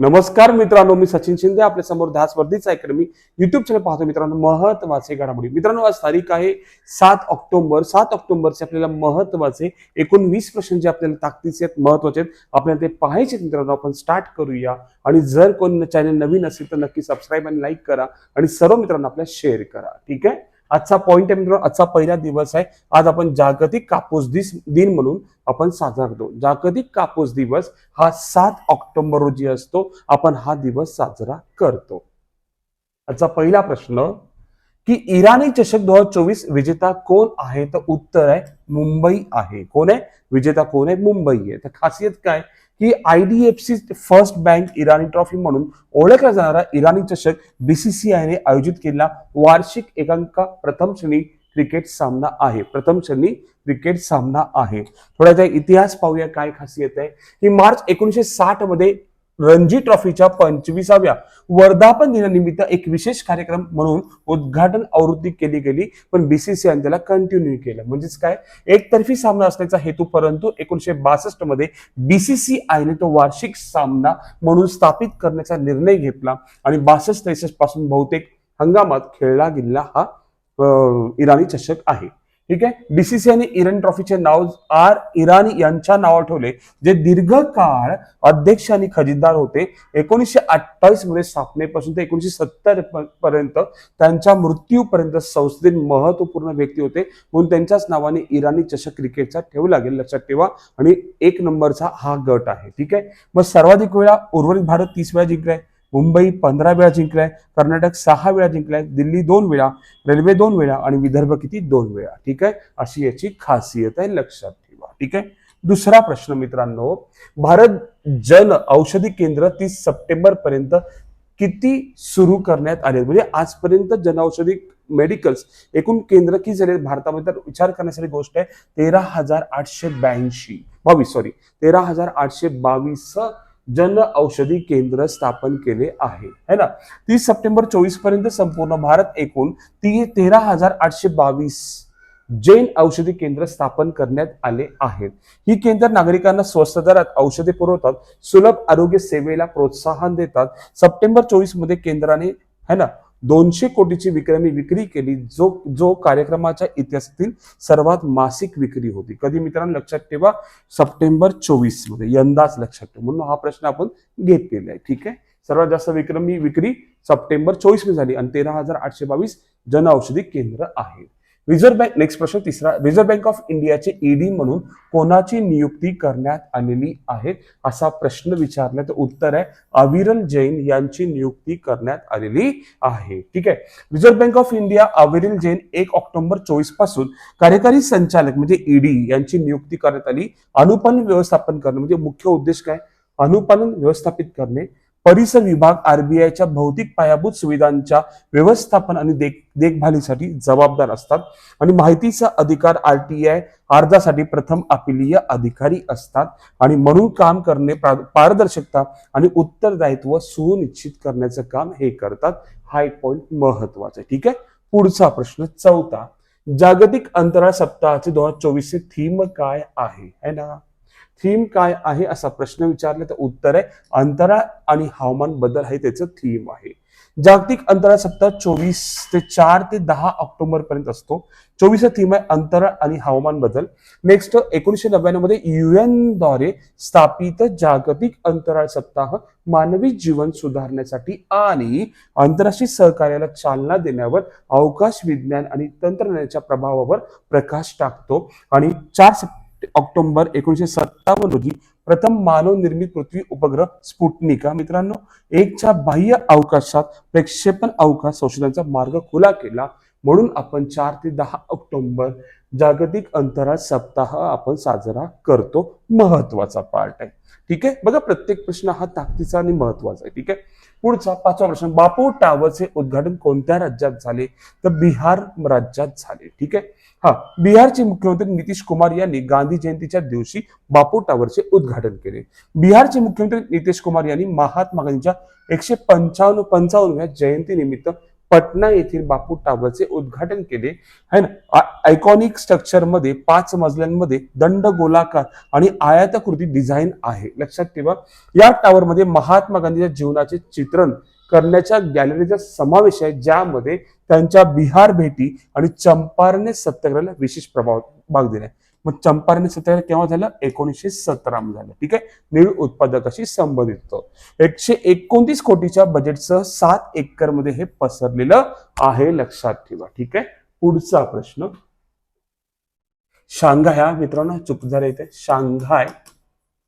नमस्कार मित्रांनो मी सचिन शिंदे आपल्यासमोर दहा स्पर्धीचा अकॅडमी युट्यूब चॅनल पाहतो. मित्रांनो महत्त्वाचे घडामोडी. मित्रांनो आज तारीख आहे सात ऑक्टोबर. सात ऑक्टोबरचे आपल्याला महत्त्वाचे एकूण वीस प्रश्न जे आपल्याला ताकदीचे आहेत महत्त्वाचे आहेत आपल्याला ते पाहायचे मित्रांनो आपण स्टार्ट करूया. आणि जर कोण चॅनल नवीन असेल तर नक्की सबस्क्राईब आणि लाईक करा. आणि सर्व मित्रांनो आपल्याला शेअर करा. ठीक आहे? आजचा पॉईंट आहे मित्रांनो आजचा पहिला दिवस आहे. आज आपण जागतिक कापूस दिस दिन म्हणून आपण साजरा करतो. जागतिक कापूस दिवस हा सात ऑक्टोबर रोजी असतो. आपण हा दिवस साजरा करतो. आजचा पहिला प्रश्न की इराणी चषक दोन हजार चोवीस विजेता कोण आहे? तर उत्तर आहे मुंबई आहे. कोण आहे? विजेता कोण आहे? मुंबई आहे. तर खासियत काय? की IDFC first bank Irani trophy म्हणून ओळखला जाणारा इराणी चषक बीसीसीआयने आयोजित केलेला वार्षिक एकांका प्रथम श्रेणी क्रिकेट सामना आहे. प्रथम श्रेणी क्रिकेट सामना आहे. थोडा इतिहास पाहूया काय खासियत आहे. ही मार्च एकोणीसशे साठमध्ये रणजी ट्रॉफीच्या पंचवीसाव्या वर्धापन दिनानिमित्त एक विशेष कार्यक्रम म्हणून उद्घाटन आवृत्ती केली गेली. पण बीसीसीआय त्याला कंटिन्यू केलं. म्हणजेच काय? एकतर्फी सामना असण्याचा हेतू परंतु एकोणीशे बासष्टमध्ये बीसीसीआयने तो वार्षिक सामना म्हणून स्थापित करण्याचा निर्णय घेतला आणि बासष्ट त्रेसष्टपासून बहुतेक हंगामात खेळला गेलेला हा इराणी चषक आहे. ठीक आहे? बीसीसीआयने इराणी ट्रॉफीचे नाव आर इराणी यांच्या नावावर ठेवले जे दीर्घकाळ अध्यक्ष आणि खजिनदार होते. एकोणीसशे अठ्ठावीसमध्ये स्थापनेपासून ते एकोणीसशे सत्तर पर्यंत त्यांच्या मृत्यूपर्यंत संस्थेत महत्त्वपूर्ण व्यक्ती होते. म्हणून त्यांच्याच नावाने इराणी चषक क्रिकेटचा ठेवू लागेल लक्षात ठेवा. आणि एक नंबरचा हा गट आहे. ठीक आहे? मग सर्वाधिक वेळा उर्वरित भारत तीस वेळा जिंकलाय. मुंबई पंधरा वेळा जिंकलाय कर्नाटक सहा वेळा जिंकलाय दिल्ली दोन वेळा रेल्वे दोन वेळा आणि विदर्भ किती दोन वेळा. ठीक आहे? अशी याची खासियत आहे लक्षात ठेवा. ठीक आहे? दुसरा प्रश्न मित्रांनो भारत जन औषधी केंद्र तीस सप्टेंबर पर्यंत किती सुरू करण्यात आले? म्हणजे आजपर्यंत जनऔषधी मेडिकल्स एकूण केंद्र किती झाले? भारतामध्ये तर विचार करण्यासाठी गोष्ट आहे तेरा हजार आठशे ब्याऐंशी. बावीस सॉरी तेरा हजार आठशे बावीस जन औषधी केंद्र स्थापन केले आहे. है ना? तीस सप्टेंबर चोवीसपर्यंत संपूर्ण भारत एकूण ती तेरा हजार आठशे बावीस जैन औषधी केंद्र स्थापन करण्यात आले आहेत ही केंद्र नागरिकांना स्वस्त दरात औषधे पुरवतात सुलभ आरोग्य सेवेला प्रोत्साहन देतात. सप्टेंबर चोवीसमध्ये केंद्राने है ना? दोनशे कोटीची विक्रमी विक्री केली जो जो कार्यक्रमाच्या इतिहासातील सर्वात मासिक विक्री होती. कधी मित्रांनो लक्षात ठेवा सप्टेंबर चोवीसमध्ये यंदाच लक्षात ठेवा. म्हणून हा प्रश्न आपण घेतलेला आहे. ठीक आहे? सर्वात जास्त विक्रमी विक्री सप्टेंबर चोवीसमध्ये झाली आणि तेरा हजार आठशे बावीस जनऔषधी केंद्र आहे रिझर्व्ह बँक नेक्स्ट प्रश्न तिसरा रिझर्व्ह बँक ऑफ इंडियाचे ईडी म्हणून कोणाची नियुक्ती करण्यात आलेली आहे? असा प्रश्न विचारण्यात उत्तर आहे अविरल जैन यांची नियुक्ती करण्यात आलेली आहे. ठीक आहे. रिझर्व्ह बँक ऑफ इंडिया अविरल जैन एक ऑक्टोबर चोवीसपासून कार्यकारी संचालक म्हणजे ईडी यांची नियुक्ती करण्यात आली. अनुपालन व्यवस्थापन करणे म्हणजे मुख्य उद्देश काय? अनुपालन व्यवस्थापित करणे परिसर विभाग आरबीआयच्या भौतिक पायाभूत सुविधांच्या व्यवस्थापन आणि देख देखभालीसाठी जबाबदार असतात. आणि माहितीचा अधिकार आरटीआय अर्जासाठी प्रथम अपिलीय अधिकारी असतात. आणि म्हणून काम करणे पारदर्शकता आणि उत्तरदायित्व सुनिश्चित करण्याचं काम हे करतात. हा एक पॉईंट महत्त्वाचा आहे. ठीक आहे? पुढचा प्रश्न चौथा. जागतिक अंतराळ सप्ताहाचे दोन हजार चोवीसचे थीम काय आहे? है ना? थीम काय आहे असा प्रश्न विचारला तर उत्तर आहे अंतराळ आणि हवामान बदल हे त्याचं थीम आहे. जागतिक अंतराळ सप्ताह चोवीस ते चार ते दहा ऑक्टोबर पर्यंत असतो. चोवीस थीम आहे अंतराळ आणि हवामान बदल. नेक्स्ट एकोणीसशे नव्याण्णवमध्ये युएनद्वारे स्थापित जागतिक अंतराळ सप्ताह मानवी जीवन सुधारण्यासाठी आणि आंतरराष्ट्रीय सहकार्याला चालना देण्यावर अवकाश विज्ञान आणि तंत्रज्ञानाच्या प्रभावावर प्रकाश टाकतो. आणि चार सप्ताह ऑक्टोबर एकोणीशे सत्तावन्न रोजी प्रथम मानव निर्मित पृथ्वी उपग्रह स्पुटनिका. मित्रांनो एकच्या बाह्य अवकाशात प्रक्षेपण अवकाश संशोधनाचा मार्ग खुला केला. म्हणून आपण चार ते दहा ऑक्टोबर जागतिक अंतराळ सप्ताह आपण साजरा करतो. महत्त्वाचा पार्ट आहे. ठीक आहे? बघा प्रत्येक प्रश्न हा ताकदीचा आणि महत्त्वाचा आहे. ठीक आहे? पुढचा पाचवा प्रश्न बापू टावरचे उद्घाटन कोणत्या राज्यात झाले? तर बिहार राज्यात झाले. ठीक आहे? हा बिहारचे मुख्यमंत्री नितीश कुमार यांनी गांधी जयंतीच्या दिवशी बापू टावरचे उद्घाटन केले. बिहारचे मुख्यमंत्री नितीश कुमार यांनी महात्मा गांधींच्या एकशे पंचावन्न पंचावन्नव्या जयंती निमित्त पटना येथील बापू टावरचे उद्घाटन केले. है ना? आयकॉनिक स्ट्रक्चरमध्ये पाच मजल्यांमध्ये दंड गोलाकार आणि आयातकृती डिझाईन आहे. लक्षात ठेवा. या टावर मध्ये महात्मा गांधीच्या जीवनाचे चित्रण करण्याच्या गॅलरीचा समावेश आहे ज्यामध्ये त्यांच्या बिहार भेटी आणि चंपारणे सत्याग्रहाला विशेष प्रभाव भाग दिलाय. मग चंपारणी सत्याग्रह केव्हा झालं? एकोणीसशे सतरा झालं. ठीक आहे? नीळ उत्पादकाशी संबंधित होतं. एकशे एकोणतीस कोटीच्या बजेटसह सात एकरमध्ये हे पसरलेलं आहे लक्षात ठेवा. ठीक आहे? पुढचा प्रश्न. शांघाय हा मित्रांनो चूक झालं इथे. शांघाय.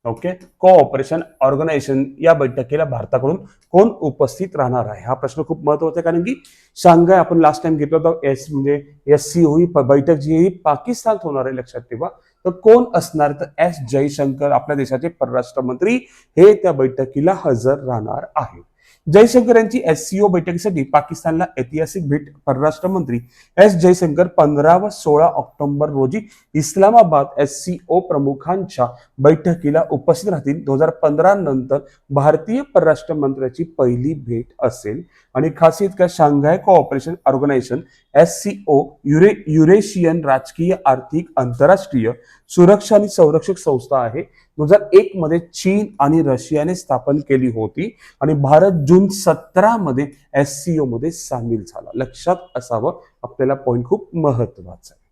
ओके कोऑपरेशन ऑर्गनायझेशन या बैठकीला भारताकडून कोण उपस्थित राहणार आहे? हा प्रश्न खूप महत्त्वाचा आहे कारण की शांघाय आपण लास्ट टाइम घेतलं होतं एस म्हणजे एस सी ही बैठक जी ही पाकिस्तानात होणार आहे लक्षात ठेवा. तर कोण असणार? तर एस जयशंकर आपल्या देशाचे परराष्ट्र मंत्री हे त्या बैठकीला हजर राहणार आहे जयशंकर यांची एससीओ बैठकीसाठी पाकिस्तानला ऐतिहासिक भेट परराष्ट्र मंत्री एस जयशंकर पंधरा व सोळा ऑक्टोबर रोजी इस्लामाबाद एससीओ प्रमुखांच्या बैठकीला उपस्थित राहतील. दोन हजार पंधरा नंतर भारतीय परराष्ट्र मंत्र्याची पहिली भेट असेल. आणि खासियत काय Shanghai cooperation organisation S CO युरे Eurasian राजकीय आर्थिक आंतरराष्ट्रीय सुरक्षा आणि संरक्षक संस्था आहे. दोन हजार एक मध्ये चीन आणि रशियाने स्थापन केली होती आणि भारत जून सतरा मध्ये एस सीओ मध्ये सामील झाला. लक्षात असावं आपल्याला पॉइंट खूप महत्त्वाचा आहे.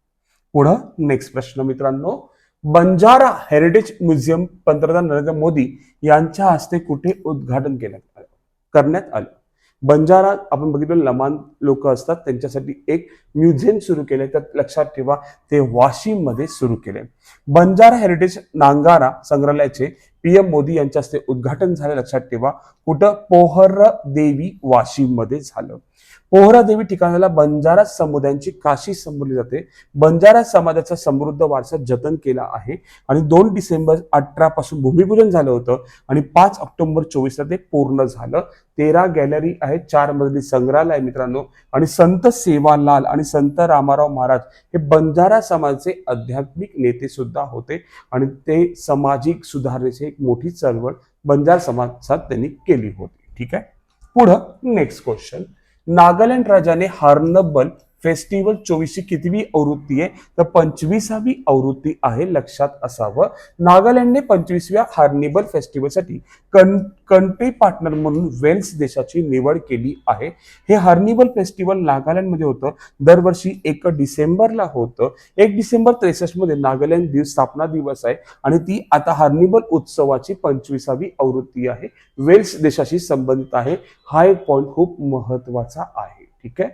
पुढं नेक्स्ट प्रश्न मित्रांनो बंजारा हेरिटेज म्युझियम पंतप्रधान नरेंद्र मोदी यांच्या हस्ते कुठे उद्घाटन केलं? आलं करण्यात आलं. बंजारा आपण बघितलं लमान लोक असतात त्यांच्यासाठी एक म्युझियम सुरू केले तर लक्षात ठेवा ते वाशिममध्ये सुरू केले बंजारा हेरिटेज नांगारा संग्रहालयाचे पीएम मोदी यांच्या हस्ते उद्घाटन झाले. लक्षात ठेवा कुठं पोहर देवी वाशिममध्ये झालं. पोहरा देवी ठिकाणाला बंजारा समुदायांची काशी संबोधली जाते. बंजारा समाजाचा समृद्ध वारसा जतन केला आहे. आणि दोन डिसेंबर अठरा पासून भूमिपूजन झालं होतं. आणि पाच ऑक्टोबर चोवीसला ते पूर्ण झालं. तेरा गॅलरी आहे चार मजली संग्रहालय मित्रांनो. आणि संत सेवालाल आणि संत रामाराव महाराज हे बंजारा समाजाचे आध्यात्मिक नेते सुद्धा होते. आणि ते सामाजिक सुधारणेची एक मोठी चळवळ बंजार समाजात त्यांनी केली होती. ठीक आहे? पुढं नेक्स्ट क्वेश्चन नागालँड राजाने हार्नबल फेस्टिवल चोवीसची कितवी आवृत्ती आहे? तर पंचवीसावी आवृत्ती आहे लक्षात असावं. नागालँडने पंचवीसव्या हार्निबल फेस्टिवलसाठी कं कंट्री पार्टनर म्हणून वेल्स देशाची निवड केली आहे. हे हार्निबल फेस्टिवल नागालँडमध्ये होतं. दरवर्षी एक डिसेंबरला होतं. एक डिसेंबर त्रेसष्टमध्ये नागालँड दिवस स्थापना दिवस आहे आणि ती आता हार्निबल उत्सवाची पंचवीसावी आवृत्ती आहे. वेल्स देशाशी संबंधित आहे. हा एक पॉईंट खूप महत्त्वाचा आहे. ठीक आहे?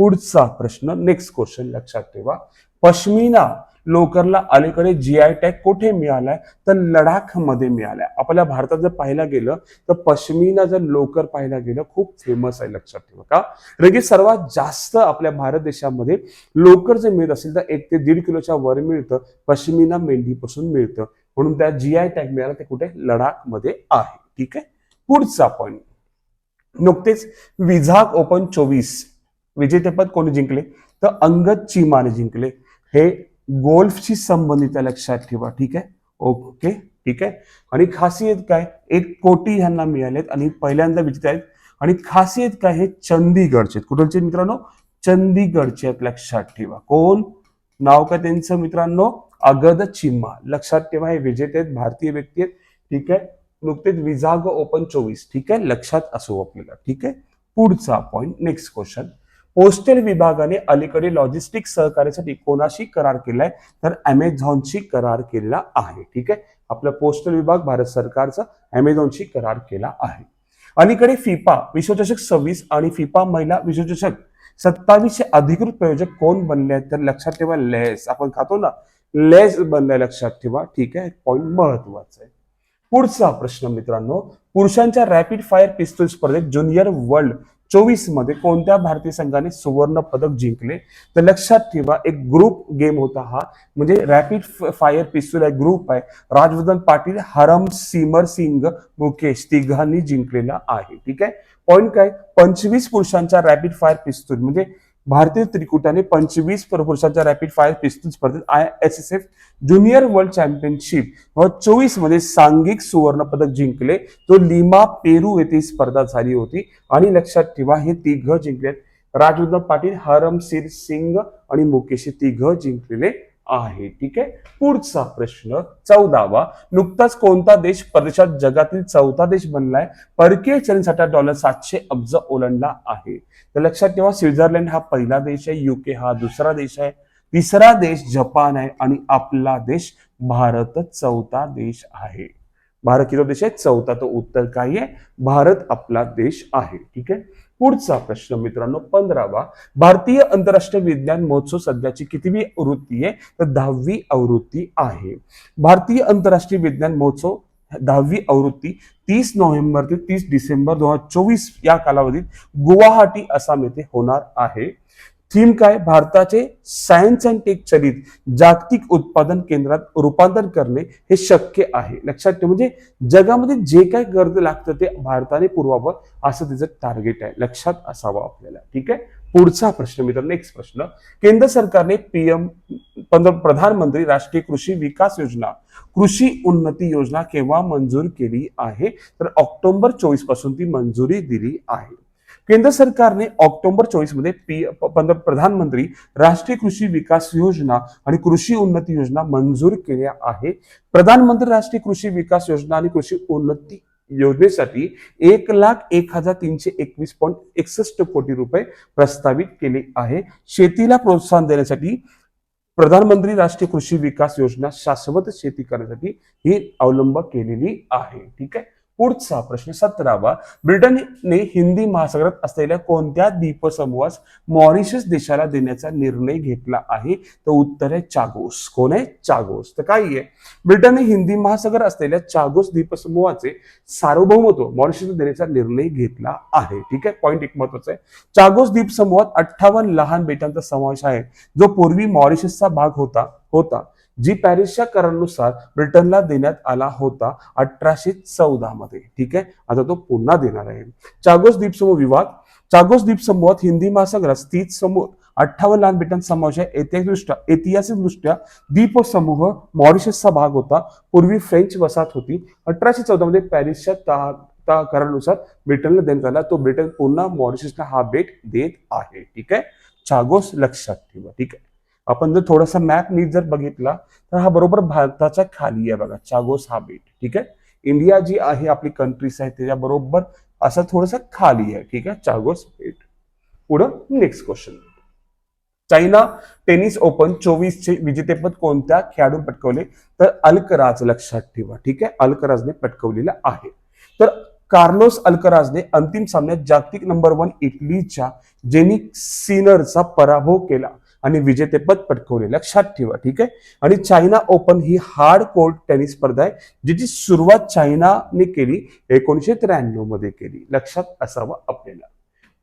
पुढचा प्रश्न नेक्स्ट क्वेश्चन लक्षात ठेवा. पश्मिना लोकरला अलीकडे जी आय टॅग कुठे मिळालाय? तर लडाखमध्ये मिळालाय. आपल्या भारतात जर पाहायला गेलं तर पश्मिना जर लोकर पाहायला गेलं खूप फेमस आहे लक्षात ठेवा का? कारण की सर्वात जास्त आपल्या भारत देशामध्ये लोकर जर मिळत असेल तर एक ते दीड किलोच्या वर मिळतं पश्मिना मेंढीपासून मिळतं. म्हणून त्या जी आय टॅग मिळाला ते कुठे? लडाखमध्ये आहे. ठीक आहे? पुढचा पॉईंट नुकतेच विझाग ओपन चोवीस. विजेतेपद कोणी जिंकले? तर अंगद चीमाने जिंकले. हे गोल्फशी संबंधित आहे लक्षात ठेवा. ठीक आहे? ओके ठीक आहे? आणि खासियत काय? एक कोटी ह्यांना मिळालेत आणि पहिल्यांदा विजेते आहेत. आणि खासियत काय? हे चंदीगडचे आहेत. कुठलचे मित्रांनो? चंदीगडचे आहेत लक्षात ठेवा. कोण? नाव काय त्यांचं मित्रांनो? अगद चिम्मा लक्षात ठेवा हे विजेते आहेत भारतीय व्यक्ती आहेत. ठीक आहे? नुकतेच विजाग ओपन चोवीस. ठीक आहे? लक्षात असो आपल्याला. ठीक आहे? पुढचा पॉइंट नेक्स्ट क्वेश्चन पोस्टल विभागाने अलीकडे लॉजिस्टिक सहकार्यासाठी कोणाशी करार केलाय? तर अमेझॉनशी करार केलेला आहे. ठीक आहे? आपला पोस्टल विभाग भारत सरकारचा अमेझॉनशी करार केला आहे. अलीकडे फिफा विश्वचषक सव्वीस आणि फिफा महिला विश्वचषक सत्तावीसचे अधिकृत प्रयोजक कोण बनले आहेत? तर लक्षात ठेवा लेस. आपण खातो ना लेस बनलाय लक्षात ठेवा. ठीक आहे? पॉईंट महत्त्वाचा आहे. पुढचा प्रश्न मित्रांनो पुरुषांच्या रॅपिड फायर पिस्तूल स्पर्धेत ज्युनियर वर्ल्ड चोवीसमध्ये कोणत्या भारतीय संघाने सुवर्ण पदक जिंकले? तर लक्षात ठेवा एक ग्रुप गेम होता हा. म्हणजे रॅपिड फायर पिस्तूल एक ग्रुप आहे. राजवर्धन पाटील हरम सिमर सिंग मुकेश तिघांनी जिंकलेला आहे. ठीक आहे? पॉईंट काय? पंचवीस पुरुषांच्या रॅपिड फायर पिस्तूल. म्हणजे भारतीय त्रिकुटाने पंचवीस पुरुषांच्या रॅपिड फायर पिस्तूल स्पर्धेत I S S F junior world championship व चोवीसमध्ये सांघिक सुवर्ण पदक जिंकले. तो लिमा पेरू येथे स्पर्धा झाली होती. आणि लक्षात ठेवा हे तिघ जिंकले राजउद्धव पाटील हरमसिर सिंग आणि मुकेश हे तिघ जिंकलेले. आहे. ठीक आहे? पुढचा प्रश्न चौदावा. नुकताच कोणता देश परदेशात जगातील चौथा देश बनलाय? परकीय चलनसाठा डॉलर सातशे अब्ज ओलांडला आहे. तर लक्षात ठेवा स्वित्झर्लंड हा पहिला देश आहे युके हा दुसरा देश आहे तिसरा देश जपान आहे आणि आपला देश भारत चौथा देश आहे. भारत किती देश आहे? चौथा. तो उत्तर काय आहे? भारत आपला देश आहे. ठीक आहे? पुढचा प्रश्न मित्रांनो पंधरावा. भारतीय आंतरराष्ट्रीय विज्ञान महोत्सव सध्याची कितवी आवृत्ती आहे? तर दहावी आवृत्ती आहे. भारतीय आंतरराष्ट्रीय विज्ञान महोत्सव दहावी आवृत्ती तीस नोव्हेंबर ते तीस डिसेंबर दोन हजार चोवीस या कालावधीत गुवाहाटी आसाम येथे होणार आहे. थीम काय? भारताचे सायन्स अँड टेक चलित जागतिक उत्पादन केंद्रात रूपांतर करणे हे शक्य आहे. लक्षात ठेव म्हणजे जगामध्ये जे काय गर्द लागतं ते भारताने पुरवावं असं त्याचं टार्गेट आहे. लक्षात असावं आपल्याला. ठीक आहे? पुढचा प्रश्न मित्रांनो नेक्स्ट प्रश्न. केंद्र सरकारने पीएम प्रधानमंत्री राष्ट्रीय कृषी विकास योजना कृषी उन्नती योजना केव्हा मंजूर केली आहे? तर ऑक्टोबर चोवीसपासून ती मंजुरी दिली आहे. केंद्र सरकारने ऑक्टोबर चोवीसमध्ये पी प्रधानमंत्री राष्ट्रीय कृषी विकास योजना आणि कृषी उन्नती योजना मंजूर केल्या आहे. प्रधानमंत्री राष्ट्रीय कृषी विकास योजना आणि कृषी उन्नती योजनेसाठी एक लाख एक हजार तीनशे एकवीस पॉईंट एकसष्ट कोटी रुपये प्रस्तावित केले आहे. शेतीला प्रोत्साहन देण्यासाठी प्रधानमंत्री राष्ट्रीय कृषी विकास योजना शाश्वत शेती करण्यासाठी ही अवलंब केलेली आहे. ठीक आहे? पुढचा प्रश्न सतरावा. ब्रिटनने हिंदी महासागरात असलेल्या कोणत्या द्वीपसमूहास मॉरिशस देशाला देण्याचा निर्णय घेतला आहे? तर उत्तर आहे चागोस. कोण आहे? चागोस. तर काय आहे. ब्रिटनने हिंदी महासागर असलेल्या चागोस द्वीपसमूहाचे सार्वभौमत्व मॉरिशस देण्याचा निर्णय घेतला आहे. ठीक आहे? पॉईंट एक महत्त्वाचा आहे. चागोस द्वीप समूहात अठ्ठावन्न लहान बेटांचा समावेश आहे. जो पूर्वी मॉरिशसचा भाग होता होता. जी पॅरिसच्या करारानुसार ब्रिटनला देण्यात आला होता अठराशे चौदा मध्ये ठीक आहे? आता तो पुन्हा देणार आहे. चागोस द्वीप समूह चागोस द्वीप समूहात हिंदी महासागरात स्थित समूह अठ्ठावन्न लहान बेटांचा समावेश आहे. ऐतिहासिकदृष्ट्या ऐतिहासिकदृष्ट्या द्वीप समूह मॉरिशसचा भाग होता. पूर्वी फ्रेंच वसाहत होती. अठराशे चौदा मध्ये पॅरिसच्या ता- ता- करारानुसार ब्रिटनला देण्यात आला. तो ब्रिटन पुन्हा मॉरिशसला हा भेट देत आहे. ठीक आहे? चागोस लक्षात ठेवा. ठीक आहे? आपण जर थोडासा मॅप नीट जर बघितला तर हा बरोबर भारताच्या खाली आहे बघा चागोस हा बेट ठीक आहे? इंडिया जी आहे आपली कंट्रीज आहे त्याच्या बरोबर असं थोडंसं खाली आहे ठीक आहे? चागोस बेट. पुढं next question China tennis open चोवीसचे विजेतेपद कोणत्या खेळाडून पटकवले? तर अल्कराज लक्षात ठेवा ठीक आहे? अलकराजने पटकवलेलं आहे. तर कार्लोस अल्कराजने अंतिम सामन्यात जागतिक नंबर वन इटलीच्या जेनिक सिनरचा पराभव केला. आणि विजेतेपद पटकवले लक्षात ठेवा ठीक आहे? आणि चायना ओपन ही हार्ड कोर्ट टेनिस स्पर्धा आहे जिची सुरुवात चायनाने केली एकोणीशे त्र्याण्णवमध्ये केली. लक्षात असावं आपल्याला.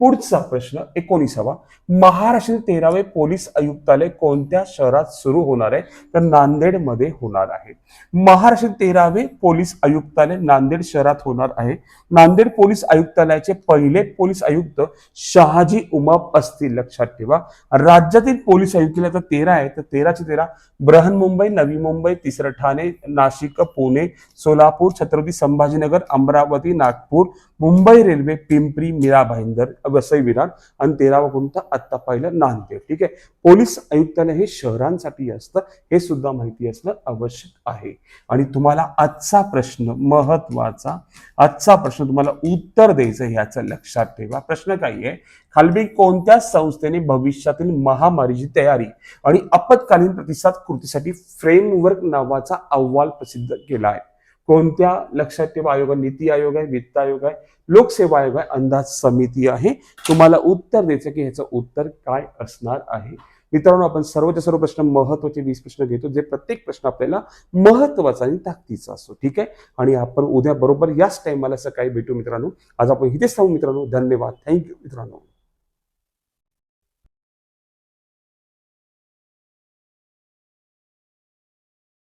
पुढचा प्रश्न एकोणीसावा. महाराष्ट्रातील तेरावे पोलीस आयुक्तालय कोणत्या शहरात सुरू होणार आहे? तर नांदेडमध्ये होणार आहे. महाराष्ट्रातील तेरावे पोलीस आयुक्तालय नांदेड शहरात होणार आहे. नांदेड पोलीस आयुक्तालयाचे पहिले पोलीस आयुक्त शहाजी उमाप असतील लक्षात ठेवा. राज्यातील पोलीस आयुक्तालय आता तेरा आहे. तर तेराचे तेरा बृहन मुंबई नवी मुंबई तिसरं ठाणे नाशिक पुणे सोलापूर छत्रपती संभाजीनगर अमरावती नागपूर मुंबई रेल्वे पिंपरी मीरा भाईंदर वसई विरार आणि तेरावा कोणता आत्ता पाहिलं नांदेड. ठीक आहे? पोलीस आयुक्तालय हे शहरांसाठी असतं हे सुद्धा माहिती असणं आवश्यक आहे. आणि तुम्हाला आजचा प्रश्न महत्त्वाचा आजचा प्रश्न तुम्हाला उत्तर द्यायचं ह्याचं लक्षात ठेवा. प्रश्न काय आहे खालबी कोणत्या संस्थेने भविष्यातील महामारीची तयारी आणि आपत्कालीन प्रतिसाद कृतीसाठी फ्रेमवर्क नावाचा अहवाल प्रसिद्ध केला आहे? कोणत्या लक्षात ठेवा आयोग आहे? नीती आयोग आहे वित्त आयोग आहे लोकसेवा आयोग आहे अंदाज समिती आहे. तुम्हाला उत्तर द्यायचं की ह्याचं उत्तर काय असणार आहे? मित्रांनो आपण सर्वच्या सर्व प्रश्न महत्त्वाचे वीस प्रश्न घेतो जे प्रत्येक प्रश्न आपल्याला महत्त्वाचा आणि ताकदीचा असतो. ठीक आहे? आणि आपण उद्या बरोबर याच टाइमाला सकाळी भेटू मित्रांनो. आज आपण इथेच थांबू मित्रांनो. धन्यवाद. थँक्यू मित्रांनो.